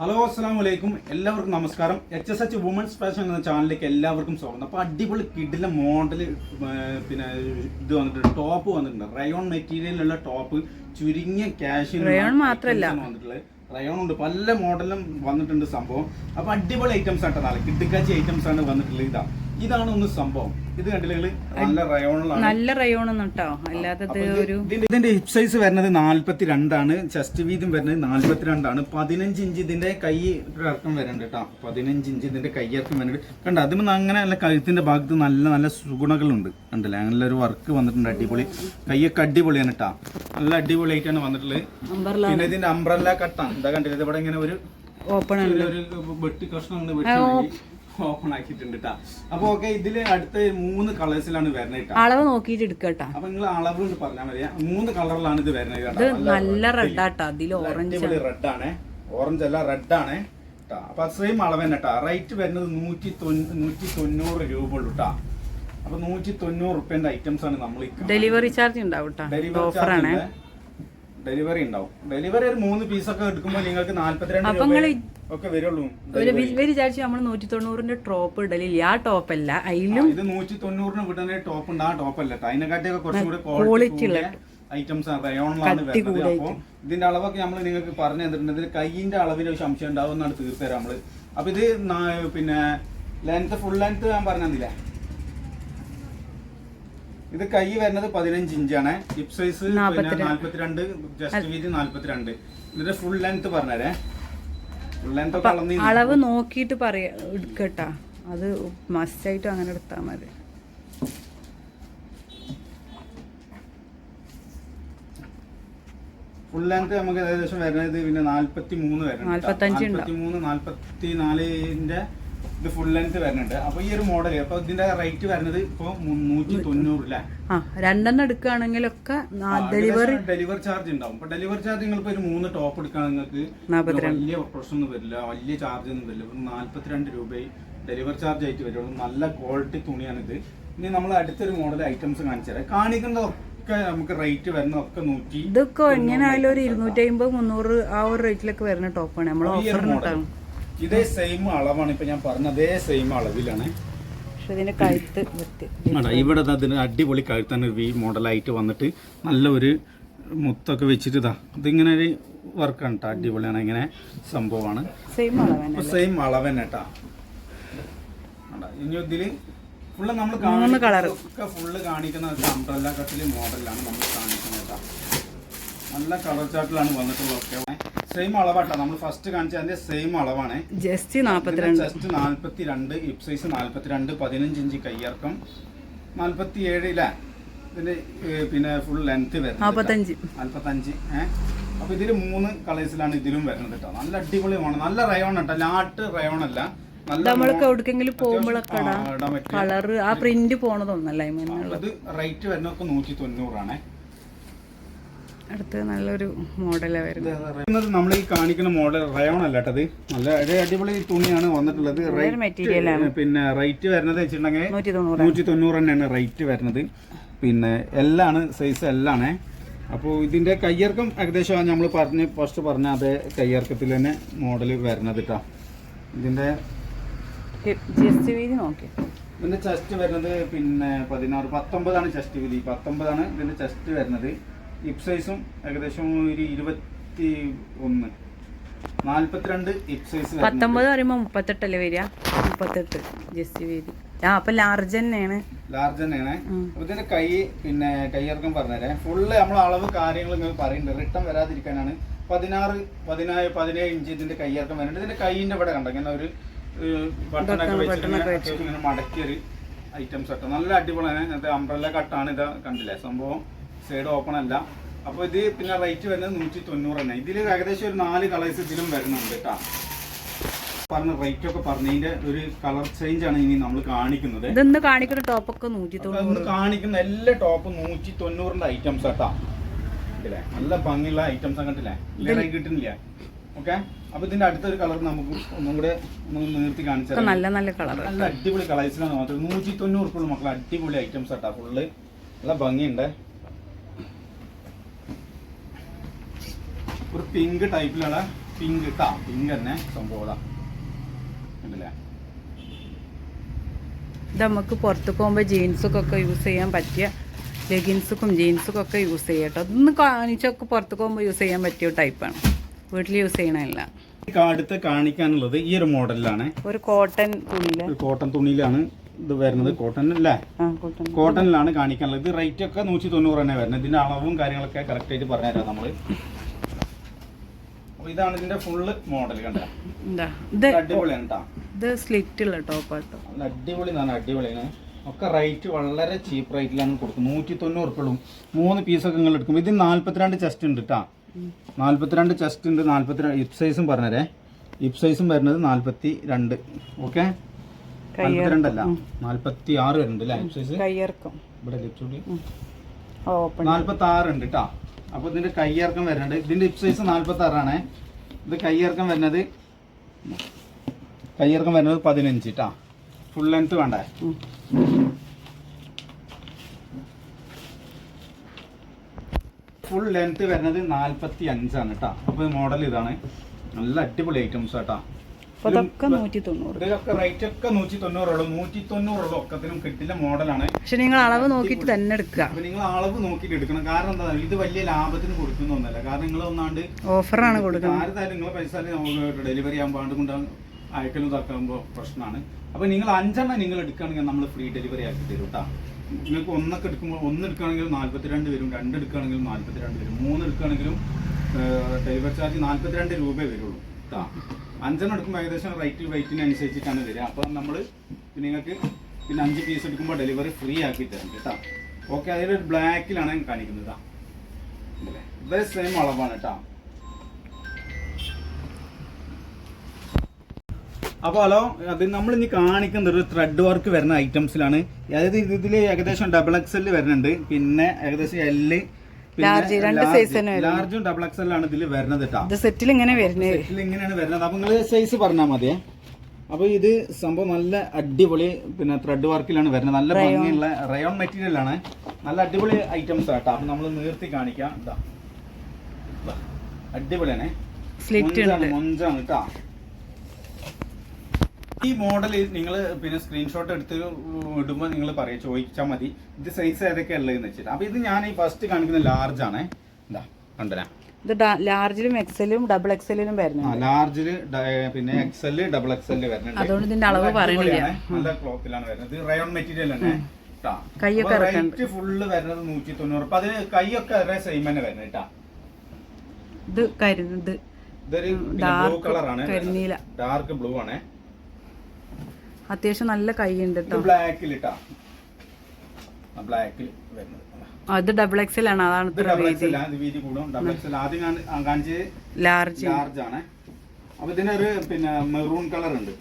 Hello അസ്സാം വലൈക്കും എല്ലാവർക്കും നമസ്കാരം. H S H women's fashion എന്ന ചാനലിലേക്ക് എല്ലാവർക്കും സ്വാഗതം. അപ്പോൾ അടിപൊളി കിഡിലെ മോഡൽ പിന്നെ ഇത് വന്നിട്ടുണ്ട്. ടോപ്പ് വന്നിട്ടുണ്ട്. റയോൺ മെറ്റീരിയലുള്ള ടോപ്പ് ചുരുങ്ങിയ ക്യാഷ് റയോൺ മാത്രമല്ല വന്നിട്ടുള്ളത്. റയോൺ ഉണ്ട്. പല മോഡലും വന്നിട്ടുണ്ട് സംഭവം. അപ്പോൾ അടിപൊളി ഐറ്റംസ് ആട്ടോ നാളെ. കിഡ്ക്കാച്ചി ഐറ്റംസ് ആണ് വന്നിട്ടുള്ളത്. ഇതാ. ഇതാണ് ഒന്ന് സംഭവം. ഇത്? നല്ല റയോണിലാണ്. നല്ല റയോണൊന്നും കേട്ടോ അല്ലാതെ ഒരു ഇതിന്റെ- ഹിപ് സൈസ് വരുന്നത് നാല്പത്തി രണ്ടാണ് ചെസ്റ്റ് വീതം വരുന്നത് നാല്പത്തിരണ്ടാണ്. പതിനഞ്ച് ഇഞ്ച് ഇതിന്റെ കൈ ഇറക്കം വരുന്നുണ്ട് കേട്ടോ പതിനഞ്ച് ഇഞ്ച് ഇതിന്റെ കൈ ഇറക്കം വരുന്നുണ്ട്. കണ്ട? അതിന് അങ്ങനെ നല്ല കഴുത്തിന്റെ ഭാഗത്ത് നല്ല നല്ല സുഗുണകളുണ്ട്. കണ്ടില്ലേ? അങ്ങനെ ഒരു വർക്ക് വന്നിട്ടുണ്ട് അടിപൊളി. കൈയൊക്കെ അടിപൊളിയാണ് കേട്ടോ നല്ല അടിപൊളിയായിട്ടാണ് വന്നിട്ടുള്ളത്. പിന്നെ ഇതിന്റെ അംബ്രല്ല കട്ടാണ് എന്താ കണ്ടില്ല? ഇവിടെ ഇങ്ങനെ ഒരു ഓപ്പൺ ഒരു വെട്ടി കഷ്ണം ഓപ്പൺ ആക്കിയിട്ടുണ്ട് കേട്ടോ അപ്പൊ ഓക്കെ ഇതിൽ അടുത്ത മൂന്ന് കളേഴ്സിലാണ് വരുന്നത് അളവ് നോക്കിയിട്ട് എടുക്കട്ടാ അപ്പൊ നിങ്ങൾ അളവ് പറഞ്ഞാൽ മതി. മൂന്ന് കളറിലാണ് ഇത് വരുന്നത് നല്ല റെഡ് റെഡാട്ടോ അതിൽ ഓറഞ്ച് റെഡ് ആണ്. ഓറഞ്ച് അല്ല റെഡ് ആണ്. അപ്പൊ സെയിം അളവ് തന്നെ കേട്ടോ റേറ്റ് വരുന്നത് നൂറ്റി നൂറ്റി തൊണ്ണൂറ് രൂപ ഉള്ളു കേട്ടോ അപ്പൊ നൂറ്റി തൊണ്ണൂറ് റുപ്യന്റെ ഐറ്റംസ് ആണ് നമ്മൾ ഡെലിവറി ചാർജ് ഉണ്ടാവും ഡെലിവറി ചാർജ് ഡെലിവറി ഉണ്ടാവും. ഡെലിവറി ഒരു മൂന്ന് പീസ് ഒക്കെ എടുക്കുമ്പോൾ നിങ്ങൾക്ക് നാല്പത്തിരണ്ട് ഒക്കെ വരുള്ളൂ. ഡെലിവറി. ചാർജ് നമ്മൾ നൂറ്റി തൊണ്ണൂറിന്റെ ടോപ്പ് ഇടലില്ല ആ ടോപ്പ് അല്ല അതിലും ഇത് നൂറ്റി തൊണ്ണൂറിന് വിടുന്ന ടോപ്പ് ഉണ്ട്. ആ ടോപ്പ് അല്ല ട്ടോ. അതിനെക്കാട്ടിയൊക്കെ കുറച്ചും കൂടി ക്വാളിറ്റി ഉള്ള ഐറ്റംസ് ആണ് റയോണിലാണ് വരുന്നത്. അപ്പോൾ ഇതിന്റെ അളവൊക്കെ നമ്മൾ നിങ്ങൾക്ക് പറഞ്ഞു തന്നിട്ടുണ്ട്. ഇതിൽ കൈയിന്റെ അളവിന് ഒരു സംശയം ഉണ്ടാവും എന്നാണ് തീർത്തരാം നമ്മൾ. അപ്പൊ ഇത് പിന്നെ ലെങ്ത് ഫുൾ ലെങ്ത് ഞാൻ പറഞ്ഞു തന്നില്ല ഇത് കൈ വരുന്നത് പതിനഞ്ച് ഇഞ്ചാണ് ഹിപ് സൈസ് നാല്പത്തിരണ്ട് ജസ്റ്റ് വീതി നാല്പത്തിരണ്ട്. ഇതിന്റെ ഫുൾ ലെങ്ത് പറഞ്ഞേ ഫുൾ ലെങ്ത് ഒക്കെ അളന്നി അളവ് നോക്കിയിട്ട് പറയാ എടുക്കട്ടാ. അത് മസ്റ്റായിട്ടും അങ്ങനെ എടുത്താൽ മതി. ഫുൾ ലെങ്ത് നമുക്ക് ഏകദേശം വരുന്നത് പിന്നെ നാല്പത്തി മൂന്ന് വരുന്നത്. നാല്പത്തി മൂന്ന് നാല്പത്തി നാലിന്റെ ഇത് ഫുൾ ലെങ്ത് വരുന്നുണ്ട്. അപ്പൊ ഈ ഒരു മോഡൽ അപ്പൊ ഇതിന്റെ റേറ്റ് വരുന്നത് ഇപ്പൊ മുന്നൂറ്റി തൊണ്ണൂറ് അല്ലേ ആ രണ്ടെണ്ണം എടുക്കുകയാണെങ്കിലൊക്കെ ഡെലിവറി ഡെലിവറി ചാർജ് ഉണ്ടാവും. ഇപ്പൊ ഡെലിവറി ചാർജ് നിങ്ങൾ ഒരു മൂന്ന് ടോപ്പ് എടുക്കുകയാണെങ്കിൽ നിങ്ങൾക്ക് വലിയ പ്രശ്നം ഒന്നും വരില്ല. വലിയ ചാർജ് ഒന്നും വരില്ല. ഇപ്പൊ നാല്പത്തിരണ്ട് രൂപയും ഡെലിവറി ചാർജ് ആയിട്ട് വരുള്ളൂ നല്ല ക്വാളിറ്റി തുണിയാണ് ഇത് ഇനി നമ്മൾ അടുത്തൊരു മോഡൽ ഐറ്റംസ് കാണിച്ചു തരാം. കാണിക്കുന്നതൊക്കെ നമുക്ക് റേറ്റ് നൂറ്റി ഇതൊക്കെ എങ്ങനെ ആയാലും ഒരു ഇരുന്നൂറ്റി അമ്പത് മുന്നൂറ് ആ ഒരു റേറ്റിലൊക്കെ വരുന്ന ടോപ്പാണ് നമ്മൾ ഓഫറിന് ഇതേ സെയിം അളവാണ് ഇപ്പൊ ഞാൻ പറഞ്ഞ അതേ സെയിം അളവിലാണ്. പക്ഷെ ഇതിന്റെ കഴുത്ത് ഇവിടെ അതിന് അടിപൊളി കഴുത്താണ് വി മോഡലായിട്ട് വന്നിട്ട് നല്ല ഒരു മുത്തൊക്കെ വെച്ചിട്ട് ഇതാ. ഇതിങ്ങനെ ഒരു വർക്കാണ് കേട്ടോ അടിപൊളിയാണ്. ഇങ്ങനെ സംഭവമാണ്. സെയിം അളവ് തന്നെ കേട്ടാ ഇനി ഇതിൽ ഫുള്ള് നമ്മൾ കാണുന്ന കളർ ഒക്കെ ഫുള്ള് കാണിക്കുന്ന അംബ്രല്ല കട്ടിൽ മോഡലാണ് നമ്മൾ കാണിക്കുന്നത് കേട്ടോ നല്ല കളർ ചാർട്ടിലാണ് വന്നിട്ടുള്ളത് ഒക്കെ. സെയിം അളവാട്ടോ. നമ്മൾ ഫസ്റ്റ് കാണിച്ചതിന്റെ സെയിം അളവാണ്. ജസ്റ്റ് നാപ്പത്തിരണ്ട്. ചെസ്റ്റ് നാല്പത്തി രണ്ട് ഹിപ്പ് സൈസ് നാല്പത്തിരണ്ട് പതിനഞ്ച് ഇഞ്ച് കയ്യിറക്കം നാല്പത്തി ഏഴ് ഇല്ല ഇതിന്റെ പിന്നെ ഫുൾ ലെങ്ത് വരുന്നത് ഏഹ് അപ്പൊ ഇതിൽ മൂന്ന് കളേഴ്സിലാണ് ഇതിലും വരുന്നത് കേട്ടോ നല്ല അടിപൊളിയാണ് നല്ല റയോൺ കേട്ടോ ലാട്ട് റയോൺ അല്ല. നമ്മളൊക്കെ നമ്മൾക്ക് എവിടേക്കെങ്കിലും പോകുമ്പോഴൊക്കെ ആ, കളറ് പ്രിന്റ് പോണതൊന്നല്ല അത് റേറ്റ് വരുന്നൊക്കെ നൂറ്റി തൊണ്ണൂറാണ് അടുത്ത് നല്ലൊരു മോഡലാ വരുന്നത് നമ്മൾ ഈ കാണിക്കുന്ന മോഡൽ റയോൺ അല്ല കേട്ടത് നല്ല ഒരു അടിപൊളി തുണിയാണ് വന്നിട്ടുള്ളത്. റേറ്റ് പിന്നെ റേറ്റ് വരുന്നത് വെച്ചിട്ടുണ്ടെങ്കിൽ നൂറ്റി തൊണ്ണൂറ് തന്നെയാണ് റേറ്റ് വരുന്നത്. പിന്നെ എല്ലാണ് സൈസ് എല്ലാണ്. അപ്പോൾ ഇതിന്റെ കയ്യിറക്കം ഏകദേശം നമ്മൾ പറഞ്ഞ് ഫസ്റ്റ് പറഞ്ഞ അതേ കയ്യിറക്കത്തിൽ തന്നെ മോഡൽ വരുന്നത് കേട്ടോ. ഇതിന്റെ ഇതിന്റെ ചെസ്റ്റ് വരുന്നത് പിന്നെ പതിനാറ് പത്തൊമ്പതാണ് ചെസ്റ്റ് വീതി. പത്തൊമ്പതാണ് ഇതിന്റെ ചെസ്റ്റ് വരുന്നത്. ഹിപ്പ് സൈസും ഏകദേശം ഒരു ഇരുപത്തി ഒന്ന്. നാല്പത്തിരണ്ട് ഇപ്സൈസ് സൈസ് പത്തൊമ്പത് പറയുമ്പോ മുപ്പത്തെട്ടല്ലേ വരിക? മുപ്പത്തെട്ട് ജസ്റ്റ് വേദി ആ അപ്പൊ ലാർജ് തന്നെയാണ്. ലാർജ് തന്നെയാണ്. അപ്പൊ ഇതിന്റെ കൈ പിന്നെ കൈയിറക്കം പറഞ്ഞുതരാം. ഫുള്ള് നമ്മൾ അളവ് കാര്യങ്ങൾ ഇങ്ങനെ പറയുന്നുണ്ട്. റിട്ടേൺ വരാതിരിക്കാനാണ്. പതിനാറ് പതിനാറ് പതിനേഴ് ഇഞ്ച് ഇതിന്റെ കൈയിറക്കം വരുന്നുണ്ട്. ഇതിന്റെ കൈയിന്റെ ഇവിടെ കണ്ടോ? ഇങ്ങനെ ഒരു ബട്ടണൊക്കെ വെച്ചിട്ട് ഇങ്ങനെ മടക്കിയൊരു ഐറ്റംസ് ഒക്കെ. നല്ല അടിപൊളിയാണ്. അമ്പ്രല്ല അംബ്രല്ല കട്ടാണ് ഇത് കണ്ടില്ലേ? സംഭവം സൈഡ് ഓപ്പൺ അല്ല. അപ്പോൾ ഇത് പിന്നെ റേറ്റ് വരുന്നത് നൂറ്റി തൊണ്ണൂറ് തന്നെ. ഇതിൽ ഏകദേശം ഒരു നാല് കളേഴ്സ് ഇതിലും വരുന്നുണ്ട് കേട്ടോ പറഞ്ഞ റേറ്റ് ഒക്കെ പറഞ്ഞതിന്റെ ഒരു കളർ ചേഞ്ച് ആണ് ഇനി നമ്മൾ കാണിക്കുന്നത്. കാണിക്കുന്ന ടോപ്പൊക്കെ നൂറ്റി അപ്പൊ തൊണ്ണൂറ് കാണിക്കുന്ന എല്ലാ ടോപ്പും നൂറ്റി തൊണ്ണൂറിന്റെ ഐറ്റംസ് കേട്ടാ നല്ല ഭംഗിയുള്ള ഐറ്റംസ് കണ്ടില്ലേ? ഇല്ലേ കിട്ടുന്നില്ല. ഓക്കെ അപ്പൊ ഇതിന്റെ അടുത്തൊരു കളർ നമുക്ക് ഒന്നും കൂടെ ഒന്ന് നിർത്തി കാണിച്ചാൽ ഒക്കെ നല്ല നല്ല കളർ നല്ല അടിപൊളി കളേഴ്സിലാണ് മാത്രം. നൂറ്റി തൊണ്ണൂറ് മക്കൾ അടിപൊളി ഐറ്റംസ് കേട്ടാ ഫുള്ള് നല്ല ഭംഗിയുണ്ട്. ഒരു പിങ്ക് ടൈപ്പിലുള്ള പിങ്ക് കേട്ടാ പിങ്ക് തന്നെ സംഭവം. ഇത് നമുക്ക് പുറത്ത് പോകുമ്പോൾ ജീൻസൊക്കെ യൂസ് ചെയ്യാൻ പറ്റിയ ലെഗിൻസും ജീൻസും ഒക്കെ യൂസ് ചെയ്യാം കേട്ടോ. അതൊന്ന് കാണിച്ചൊക്കെ പുറത്ത് പോകുമ്പോൾ യൂസ് ചെയ്യാൻ പറ്റിയ ടൈപ്പാണ് വീട്ടിൽ യൂസ് ചെയ്യണമല്ല അടുത്ത് കാണിക്കാനുള്ളത് ഈ ഒരു മോഡലിലാണ്. ഒരു കോട്ടൺ തുണി കോട്ടൺ തുണിയിലാണ് ഇത് വരുന്നത്. കോട്ടൺ അല്ലേ? കോട്ടണിലാണ് കാണിക്കാനുള്ളത്. ഇത് റേറ്റ് ഒക്കെ നൂറ്റി തൊണ്ണൂറ് തന്നെ വരുന്നത്. ഇതിന്റെ അളവും കാര്യങ്ങളൊക്കെ കറക്റ്റ് ആയിട്ട് പറഞ്ഞുതരാം നമ്മൾ. ഇതാണ് ഇതിന്റെ ഫുള്ള് മോഡൽ കണ്ടോ? അടിപൊളിയാണ് കേട്ടോ ഇത് സ്ലിറ്റ് ഉള്ള ടോപ്പാട്ടോ നല്ല അടിപൊളി എന്നാണ് അടിപൊളിയാണ്. ഒക്കെ റേറ്റ് വളരെ ചീപ്പ് റേറ്റിലാണ് കൊടുക്കുന്നത്. നൂറ്റി തൊണ്ണൂറ് ഉറുപ്പുള്ളൂ മൂന്ന് പീസൊക്കെ നിങ്ങൾ എടുക്കും ഇത് നാല്പത്തിരണ്ട് ചെസ്റ്റ് ഉണ്ട് കേട്ടോ നാല്പത്തിരണ്ട് ചെസ്റ്റ് ഉണ്ട് നാല്പത്തിരണ്ട് ഹിപ് സൈസും പറഞ്ഞതരേ ഹിപ് സൈസും വരുന്നത് നാല്പത്തി രണ്ട് ഓക്കെ നാല്പത്തിരണ്ടല്ല നാല്പത്തി ആറ് വരുന്നുണ്ട് അല്ലേ ഇപ് സൈസ് ഇവിടെ നാല്പത്തി ആറ് ഉണ്ട് കേട്ടോ അപ്പൊ ഇതിന്റെ കയ്യിറക്കം വരുന്നുണ്ട്. ഇതിന്റെ ഇപ് സൈസ് നാല്പത്തി ആറാണേ ഇത് കയ്യിറക്കം വരുന്നത് കയ്യിറക്കം വരുന്നത് പതിനഞ്ച് കേട്ടോ ഫുൾ ലെങ്ത് വേണ്ട? ഫുൾ ലെങ്ത് വരുന്നത് നാല്പത്തി അഞ്ചാണ് കേട്ടോ അപ്പൊ മോഡൽ ഇതാണ്. നല്ല അടിപൊളി ഐറ്റംസ് കേട്ടോ അതൊക്കെ നൂറ്റി തൊണ്ണൂറ് റേറ്റ് ഒക്കെ നൂറ്റി തൊണ്ണൂറുള്ളൂ നൂറ്റി തൊണ്ണൂറുള്ളൂ ഒക്കത്തിനും കിട്ടില്ല മോഡലാണ്. പക്ഷെ നിങ്ങൾ അളവ് നോക്കിട്ട് തന്നെ എടുക്കുക. അപ്പൊ നിങ്ങൾ അളവ് നോക്കിയിട്ട് എടുക്കണം. കാരണം എന്താ ഇത് വലിയ ലാഭത്തിന് കൊടുക്കുന്നൊന്നല്ല കാരണം നിങ്ങൾ ഒന്നാണ്ട് ഓഫറാണ് കൊടുക്കുന്നത്. ആരുതായാലും നിങ്ങൾ പൈസ ഡെലിവറി ആകുമ്പോൾ ആണ്ട് കൊണ്ട് അയക്കലും ഇതാക്കുമ്പോൾ പ്രശ്നമാണ്. അപ്പൊ നിങ്ങൾ അഞ്ചെണ്ണം നിങ്ങൾ എടുക്കുകയാണെങ്കിൽ നമ്മൾ ഫ്രീ ഡെലിവറി ആക്കി തരും കേട്ടോ നിങ്ങൾക്ക് ഒന്നൊക്കെ എടുക്കുമ്പോൾ ഒന്ന് എടുക്കുകയാണെങ്കിലും നാല്പത്തിരണ്ട് വരും രണ്ട് എടുക്കുകയാണെങ്കിലും നാല്പത്തിരണ്ട് വരും മൂന്ന് എടുക്കുകയാണെങ്കിലും ഡെലിവറി ചാർജ് നാല്പത്തിരണ്ട് രൂപയെ വരുള്ളൂ കേട്ടോ അഞ്ചെണ്ണം എടുക്കുമ്പോൾ ഏകദേശം റേറ്റ് വെയിറ്റിനനുസരിച്ചിട്ടാണ് വരിക. അപ്പോൾ നമ്മൾ നിങ്ങൾക്ക് പിന്നെ അഞ്ച് പീസ് എടുക്കുമ്പോൾ ഡെലിവറി ഫ്രീ ആക്കി തരും കേട്ടോ. ഓക്കെ അതിലൊരു ബ്ലാക്കിലാണ് ഞാൻ കാണിക്കുന്നത് ഇതേ സെയിം അളവാണ് കേട്ടോ അപ്പോൾ ഹലോ അത് നമ്മൾ ഇനി കാണിക്കുന്നത് ഒരു ത്രെഡ് വർക്ക് വരുന്ന ഐറ്റംസിലാണ് അതായത് ഇതിൽ ഏകദേശം ഡബിൾ എക്സ് എൽ വരുന്നുണ്ട്. പിന്നെ ഏകദേശം എല്ല് Large, രണ്ട് സൈസ് ലാർജും ഡബിൾ എക്സലാണ് ഇതിൽ വരുന്നത് ഇത് സെറ്റിൽ ഇങ്ങനെ വരുന്നത്. സെറ്റിൽ ഇങ്ങനെയാണ് വരുന്നത്. അപ്പൊ നിങ്ങൾ സൈസ് പറഞ്ഞാൽ മതിയേ. അപ്പൊ ഇത് സംഭവം നല്ല അടിപൊളി പിന്നെ ത്രെഡ് വർക്കിലാണ് വരുന്നത്. നല്ല ഭംഗിയുള്ള റയോൺ മെറ്റീരിയൽ ആണ്. നല്ല അടിപൊളി ഐറ്റംസ് ആട്ടോ അപ്പൊ നമ്മൾ നിർത്തി കാണിക്കാം. അടിപൊളിയാണേ. മൊഞ്ചാണ് കേട്ടോ ഈ മോഡൽ നിങ്ങൾ പിന്നെ സ്ക്രീൻഷോട്ട് എടുത്ത് ഇടുമ്പോൾ നിങ്ങൾ പറയാം ചോദിച്ചാൽ മതി. ഇത് സൈസ് ഏതൊക്കെ ഉള്ളതെന്ന് വെച്ചിട്ട്. അപ്പൊ ഇത് ഞാൻ ഈ ഫസ്റ്റ് കാണിക്കുന്ന ലാർജ് ആണ്. എന്താ കണ്ടരാ ഇത് ലാർജിലും എക്സലും ഡബിൾ എക്സലിലും വരുന്നു ലാർജിൽ ലാർജിൽ പിന്നെ എക്സൽ ഡബിൾ എക്സൽ വരുന്നുണ്ട്. അതുകൊണ്ട് ഇതിന്റെ അളവ് നല്ല പറയണില്ല അടിപൊളിയാണ്. നല്ല ക്ലോത്തിലാണ് വരുന്നത്. ഇത് റയോൺ മെറ്റീരിയൽ ആണ് ട്ടാ. കൈയൊക്കെ. റേറ്റ് ഫുള്ള് വരുന്നത് നൂറ്റി തൊണ്ണൂറ് അപ്പൊ അതിന് കൈയൊക്കെ അതേ സെയിം തന്നെ വരുന്നത് കേട്ടാ ഇത് കരുത് ഇതൊരു ബ്ലൂ കളറാണ് കരിനീല. ഡാർക്ക് ബ്ലൂ ആണ്. അത്യാവശ്യം നല്ല കൈ ഉണ്ട് ഇത് കേട്ടോ ബ്ലാക്കിൽ ഇട്ടാ ബ്ലാക്കിൽ വരുന്നത് അത് ഡബിൾ എക്സൽ ആണ്. അതാണ് ലാർജ് ലാർജ് ആണ്. അപ്പൊ ഇതിനൊരു പിന്നെ മെറൂൺ കളർ ഉണ്ട്.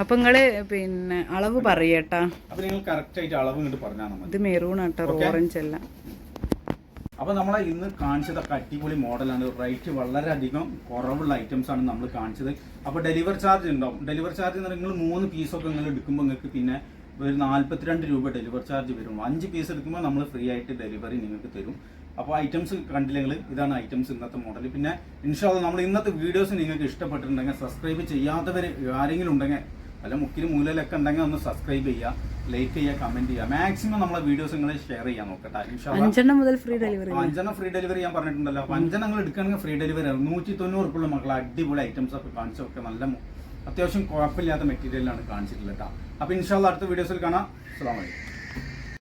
അപ്പൊ നിങ്ങൾ പിന്നെ അളവ് പറയട്ടാ ഇത് മെറൂൺ ആട്ടോ Okay. ഓറഞ്ച് അല്ല. അപ്പോൾ നമ്മളെ ഇന്ന് കാണിച്ചതൊക്കെ അടിപൊളി മോഡലാണ് റേറ്റ് വളരെയധികം കുറവുള്ള ഐറ്റംസ് ആണ് നമ്മൾ കാണിച്ചത്. അപ്പോൾ ഡെലിവറി ചാർജ് ഉണ്ടാവും. ഡെലിവറി ചാർജ് എന്ന് നിങ്ങൾ മൂന്ന് ഒക്കെ നിങ്ങൾ എടുക്കുമ്പോൾ നിങ്ങൾക്ക് പിന്നെ ഒരു നാല്പത്തിരണ്ട് രൂപ ഡെലിവറി ചാർജ് വരും. അഞ്ച് പീസ് എടുക്കുമ്പോൾ നമ്മൾ ഫ്രീ ആയിട്ട് ഡെലിവറി നിങ്ങൾക്ക് തരും. അപ്പോൾ ഐറ്റംസ് കണ്ടില്ലെങ്കിൽ ഇതാണ് ഐറ്റംസ് ഇന്നത്തെ മോഡൽ പിന്നെ ഇൻഷാല്ല നമ്മൾ ഇന്നത്തെ വീഡിയോസ് നിങ്ങൾക്ക് ഇഷ്ടപ്പെട്ടിട്ടുണ്ടെങ്കിൽ സബ്സ്ക്രൈബ് ചെയ്യാത്തവർ ആരെങ്കിലും ഉണ്ടെങ്കിൽ അല്ല മുക്കിന് മൂലയിലൊക്കെ ഉണ്ടെങ്കിൽ ഒന്ന് സബ്സ്ക്രൈബ് ചെയ്യുക. ലൈക്ക് ചെയ്യുക കമന്റ് ചെയ്യുക. മാക്സിമം നമ്മളെ വീഡിയോസ് നിങ്ങൾ ഷെയർ ചെയ്യാൻ നോക്കട്ടെ. അഞ്ചെണ്ണം മുതൽ ഫ്രീ ഡെലിവറി അഞ്ചെണ്ണം ഫ്രീ ഡെലിവറി ഞാൻ പറഞ്ഞിട്ടുണ്ടല്ലോ. അപ്പൊ അഞ്ചെണ്ണം നിങ്ങൾ എടുക്കുകയാണെങ്കിൽ ഫ്രീ ഡെലിവറി ആണ്. നൂറ്റി തൊണ്ണൂറ് ഉറുപ്പുള്ള മക്കളെ അടിപൊളി ഐറ്റംസ് ഒക്കെ കാണിച്ചൊക്കെ നല്ല അത്യാവശ്യം കുഴപ്പമില്ലാത്ത മെറ്റീരിയലാണ് കാണിച്ചിട്ടുള്ളത് കേട്ടോ അപ്പൊ ഇൻഷാല്ല അടുത്ത വീഡിയോസിൽ കാണാം. അസ്സാം വലൈക്കും